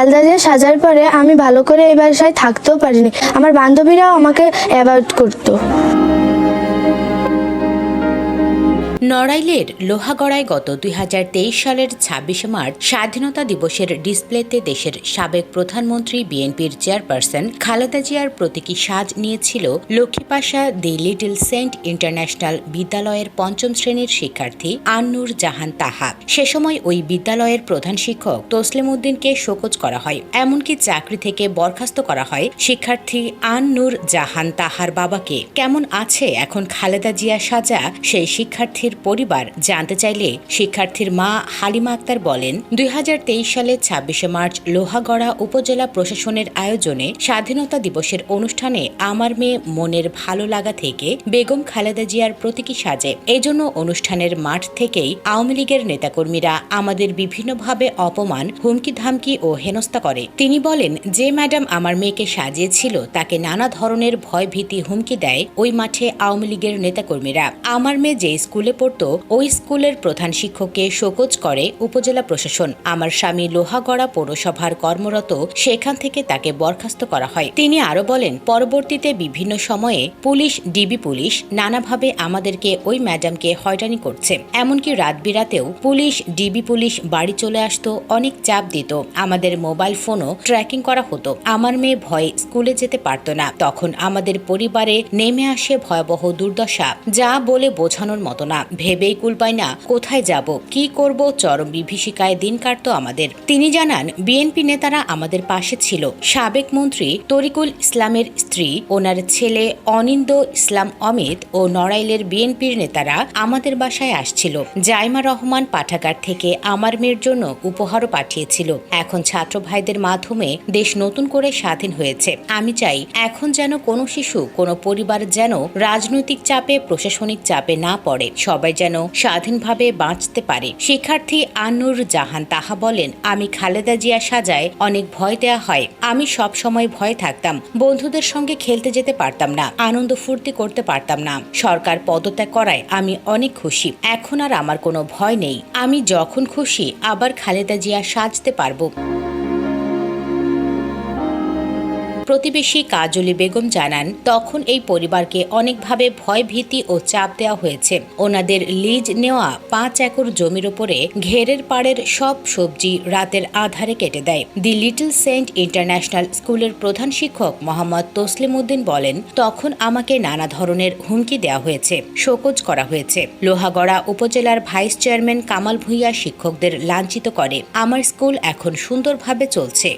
আলাদা সাজার পরে আমি ভালো করে এই বাসায় থাকতেও পারিনি। আমার বান্ধবীরাও আমাকে অ্যাভয়েড করতো। নড়াইলের লোহাগড়ায় গত দুই হাজার তেইশ সালের ছাব্বিশে মার্চ স্বাধীনতা দিবসের ডিসপ্লেতে দেশের সাবেক প্রধানমন্ত্রী বিএনপির চেয়ারপারসন খালেদা জিয়ার প্রতীকী সাজ নিয়েছিল Lakshmipasha the little saint international বিদ্যালয়ের পঞ্চম শ্রেণির শিক্ষার্থী আন্নুর জাহান তাহা সে সময় ওই বিদ্যালয়ের প্রধান শিক্ষক তসলিম উদ্দিনকে শোকজ করা হয়। এমনকি চাকরি থেকে বরখাস্ত করা হয় শিক্ষার্থী আন্নুর জাহান তাহার বাবাকে। কেমন আছে এখন খালেদা জিয়া সাজা? সেই শিক্ষার্থীর পরিবার জানতে চাইলে শিক্ষার্থীর মা হালিমা আক্তার বলেন, দুই হাজার তেইশ সালে ছাব্বিশে মার্চ লোহাগড়া উপজেলা প্রশাসনের আয়োজনে স্বাধীনতা দিবসের অনুষ্ঠানে আমার মেয়ে মনের ভালো লাগা থেকে বেগম খালেদা জিয়ার প্রতীকী সাজে। এজন্য অনুষ্ঠানের মাঠ থেকেই আওয়ামী লীগের নেতাকর্মীরা আমাদের বিভিন্নভাবে অপমান হুমকি ধামকি ও হেনস্থা করে। তিনি বলেন, যে ম্যাডাম আমার মেয়েকে সাজিয়েছিল তাকে নানা ধরনের ভয় ভীতি হুমকি দেয়, ওই মাঠে আওয়ামী লীগের নেতাকর্মীরা। আমার মেয়ে যে স্কুলে পড়তো, ওই স্কুলের প্রধান শিক্ষককে শোকজ করে উপজেলা প্রশাসন। আমার স্বামী লোহাগড়া পৌরসভার কর্মরত, সেখান থেকে তাকে বরখাস্ত করা হয়। তিনি আরও বলেন, পরবর্তীতে বিভিন্ন সময়ে পুলিশ, ডিবি পুলিশ নানাভাবে আমাদেরকে ওই ম্যাডামকে হয়রানি করছে। এমনকি রাত বিরাতেও পুলিশ, ডিবি পুলিশ বাড়ি চলে আসতো, অনেক চাপ দিত। আমাদের মোবাইল ফোনও ট্র্যাকিং করা হতো। আমার মেয়ে ভয়ে স্কুলে যেতে পারতো না। তখন আমাদের পরিবারে নেমে আসে ভয়াবহ দুর্দশা, যা বলে বোঝানোর মতো না। ভেবেই কুল পাই না, কোথায় যাব, কি করব, চরম বিভীষিকায় দিন কাটতো আমাদের। তিনি জানান, বিএনপি নেতারা আমাদের পাশে ছিল। সাবেক মন্ত্রী তরিকুল ইসলামের স্ত্রী, ওনার ছেলে অনিন্দ ইসলাম অমিত ও নড়াইলের বিএনপির নেতারা আমাদের বাসায় আসছিল। জাইমা রহমান পাঠাগার থেকে আমার মেয়ের জন্য উপহারও পাঠিয়েছিল। এখন ছাত্র ভাইদের মাধ্যমে দেশ নতুন করে স্বাধীন হয়েছে। আমি চাই, এখন যেন কোনো শিশু, কোনো পরিবার যেন রাজনৈতিক চাপে, প্রশাসনিক চাপে না পড়ে। সবাই যেন স্বাধীনভাবে বাঁচতে পারে। শিক্ষার্থী আনুর জাহান তাহা বলেন, আমি খালেদা জিয়া সাজায় অনেক ভয় দেয়া হয়। আমি সব সময় ভয় থাকতাম। বন্ধুদের সঙ্গে খেলতে যেতে পারতাম না। আনন্দ ফুর্তি করতে পারতাম না। সরকার পদত্যাগ করায় আমি অনেক খুশি। এখন আর আমার কোনো ভয় নেই। আমি যখন খুশি, আবার খালেদা জিয়া সাজতে পারব। প্রতিবেশী কাজলি বেগম জানান, তখন এই পরিবারকে অনেকভাবে ভয় ভীতি ও চাপ দেওয়া হয়েছে। ওনাদের লিজ নেওয়া পাঁচ একর জমির উপরে ঘেরের পাড়ের সব সবজি রাতের আধারে কেটে দেয়। দি লিটল সেন্ট ইন্টারন্যাশনাল স্কুলের প্রধান শিক্ষক মোহাম্মদ তসলিম উদ্দিন বলেন, তখন আমাকে নানা ধরনের হুমকি দেওয়া হয়েছে, শোকজ করা হয়েছে। লোহাগড়া উপজেলার ভাইস চেয়ারম্যান কামাল ভুইয়া শিক্ষকদের লাঞ্ছিত করে। আমার স্কুল এখন সুন্দরভাবে চলছে।